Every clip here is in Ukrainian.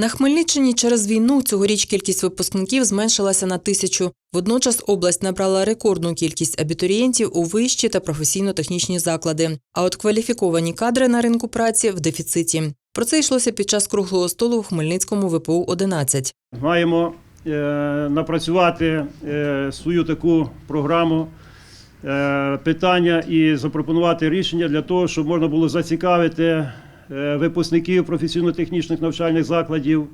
На Хмельниччині через війну цьогоріч кількість випускників зменшилася на тисячу. Водночас область набрала рекордну кількість абітурієнтів у вищі та професійно-технічні заклади. А от кваліфіковані кадри на ринку праці в дефіциті. Про це йшлося під час круглого столу в Хмельницькому ВПУ 11 Маємо е, напрацювати е, свою таку програму е, питання і запропонувати рішення для того, щоб можна було зацікавити випускників професійно-технічних навчальних закладів,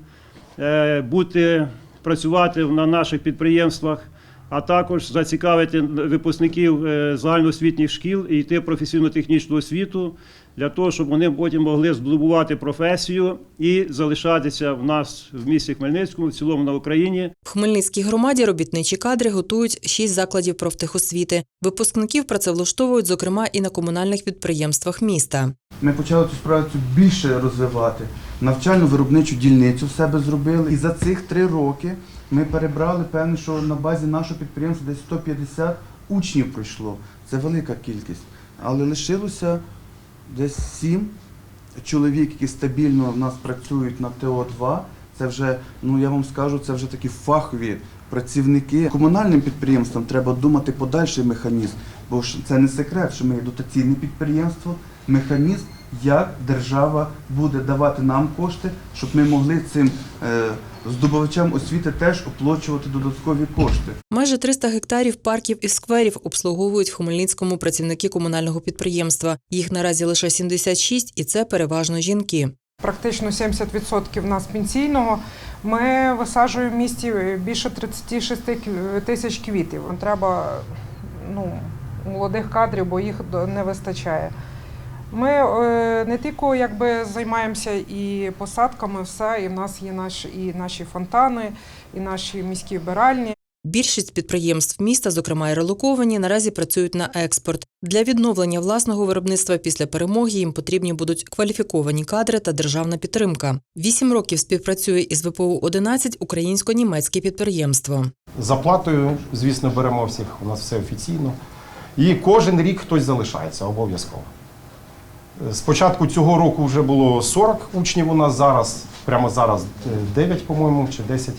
е, бути працювати на наших підприємствах, а також зацікавити випускників е, загальноосвітніх шкіл і йти в професійно-технічну освіту для того, щоб вони потім могли здобувати професію і залишатися в нас в місті Хмельницькому, в цілому на Україні. В Хмельницькій громаді робітничі кадри готують шість закладів профтехосвіти. Випускників працевлаштовують, зокрема, і на комунальних підприємствах міста. Ми почали цю справу більше розвивати. Навчально-виробничу дільницю в себе зробили. І за цих три роки ми перебрали, певне, що на базі нашого підприємства десь 150 учнів пройшло. Це велика кількість. Але лишилося десь сім чоловік, які стабільно в нас працюють на ТО-2. Це вже, ну я вам скажу, це вже такі фахові працівники. Комунальним підприємствам треба думати подальший механізм, бо ж це не секрет, що ми є дотаційне підприємство, механізм, як держава буде давати нам кошти, щоб ми могли цим е, здобувачам освіти теж оплачувати додаткові кошти. Майже 300 гектарів парків і скверів обслуговують в Хмельницькому працівники комунального підприємства. Їх наразі лише 76, і це переважно жінки. Практично 70% нас пенсійного. Ми висаджуємо в місті більше 36 кв- тисяч квітів. Треба ну, молодих кадрів, бо їх до- не вистачає. Ми е, не тільки якби, займаємося і посадками, все, і в нас є наші, і наші фонтани, і наші міські вбиральні. Більшість підприємств міста, зокрема й релоковані, наразі працюють на експорт. Для відновлення власного виробництва після перемоги їм потрібні будуть кваліфіковані кадри та державна підтримка. Вісім років співпрацює із ВПУ 11 українсько-німецьке підприємство. Заплатою, звісно, беремо всіх, у нас все офіційно. І кожен рік хтось залишається обов'язково. З початку цього року вже було 40 учнів у нас зараз, прямо зараз е, 9, по-моєму, чи 10.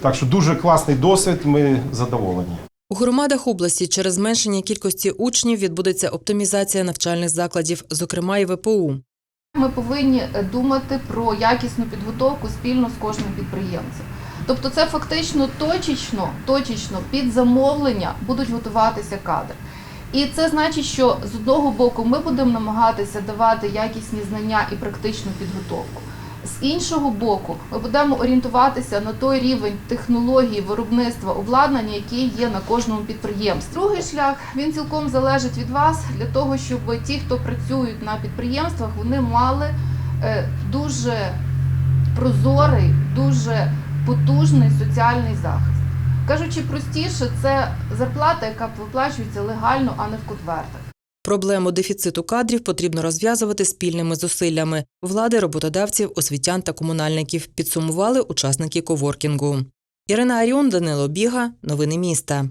Так що дуже класний досвід, ми задоволені. У громадах області через зменшення кількості учнів відбудеться оптимізація навчальних закладів, зокрема і ВПУ. Ми повинні е, думати про якісну підготовку спільно з кожним підприємцем. Тобто, це фактично точечно, точечно під замовлення будуть готуватися кадри. І це значить, що з одного боку ми будемо намагатися давати якісні знання і практичну підготовку. З іншого боку, ми будемо орієнтуватися на той рівень технології виробництва обладнання, який є на кожному підприємстві. Другий шлях він цілком залежить від вас для того, щоб ті, хто працюють на підприємствах, вони мали е, дуже прозорий, дуже потужний соціальний захист. Кажучи простіше, це зарплата, яка виплачується легально, а не в конвертах. Проблему дефіциту кадрів потрібно розв'язувати спільними зусиллями влади, роботодавців, освітян та комунальників. Підсумували учасники коворкінгу. Ірина Аріон, Данило Біга. Новини міста.